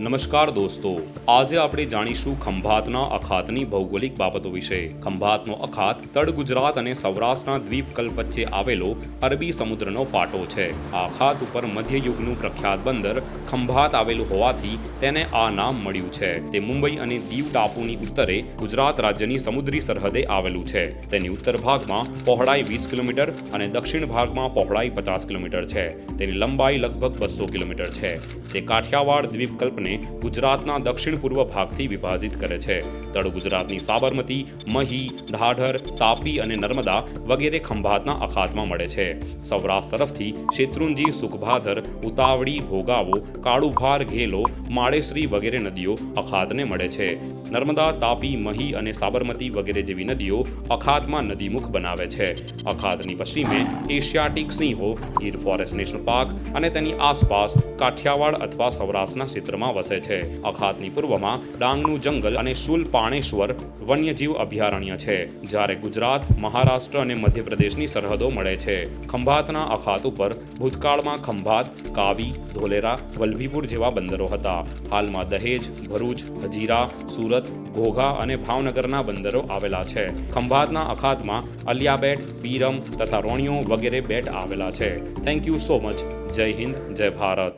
નમસ્કાર દોસ્તો. આજે આપણે જાણીશું ખંભાતના અખાતની ભૌગોલિક બાબતો વિશે. ખંભાતનો અખાત તળ ગુજરાત અને સૌરાષ્ટ્રના દ્વીપકલ્પ વચ્ચે આવેલો અરબી સમુદ્રનો ફાટો છે. આ અખાત ઉપર મધ્યયુગનું પ્રખ્યાત બંદર ખંભાત આવેલું હોવાથી તેને આ નામ મળ્યું છે. તે મુંબઈ અને દીવ ટાપુની ઉત્તરે ગુજરાત રાજ્યની સમુદ્રી સરહદે આવેલું છે. તેની ઉત્તર ભાગમાં પહોળાઈ વીસ કિલોમીટર અને દક્ષિણ ભાગમાં પહોળાઈ પચાસ કિલોમીટર છે. તેની લંબાઈ લગભગ બસો કિલોમીટર છે. તે કાઠિયાવાડ દ્વીપકલ્પને ગુજરાતના દક્ષિણ પૂર્વ ભાગથી વિભાજિત કરે છે. તળ ગુજરાતની સાબરમતી, મહી ઢાઢર તાપી અને નર્મદા વગેરે ખંભાતના અખાતમાં મળે છે. સૌરાષ્ટ્ર તરફથી શેત્રુંજી, સુખભાદર, ઉતાવળી, ભોગાવો, કાળુભાર, ઘેલો, માળેશ્રી વગેરે નદીઓ અખાતને મળે છે. નર્મદા, તાપી, મહી અને સાબરમતી વગેરે જેવી નદીઓ અખાતમાં નદીમુખ બનાવે છે. અખાતની પશ્ચિમે એશિયાટિક સિંહો ગીર ફોરેસ્ટ નેશનલ પાર્ક અને તેની આસપાસ કાઠિયાવાડ અથવા સૌરાષ્ટ્રના ક્ષેત્રમાં વસે છે. અખાતની પૂર્વમાં ડાંગનું જંગલ અને શુલ પાણેશ્વર વન્યજીવ અભયારણ્ય છે, જ્યારે ગુજરાત, મહારાષ્ટ્ર અને મધ્યપ્રદેશની સરહદો મળે છે. ખંભાતના અખાત ઉપર ભૂતકાળમાં ખંભાત, કાવી, ધોલેરા, વલભીપુર જેવા બંદરો હતા. હાલમાં દહેજ, ભરૂચ, હજીરા, સુરત, ઘોઘા અને ભાવનગરના બંદરો આવેલા છે. ખંભાતના અખાતમાં અલિયાબેટ, પીરમ તથા રોણિયો વગેરે બેટ આવેલા છે. થેન્ક યુ સો મચ જય હિન્દ, જય ભારત.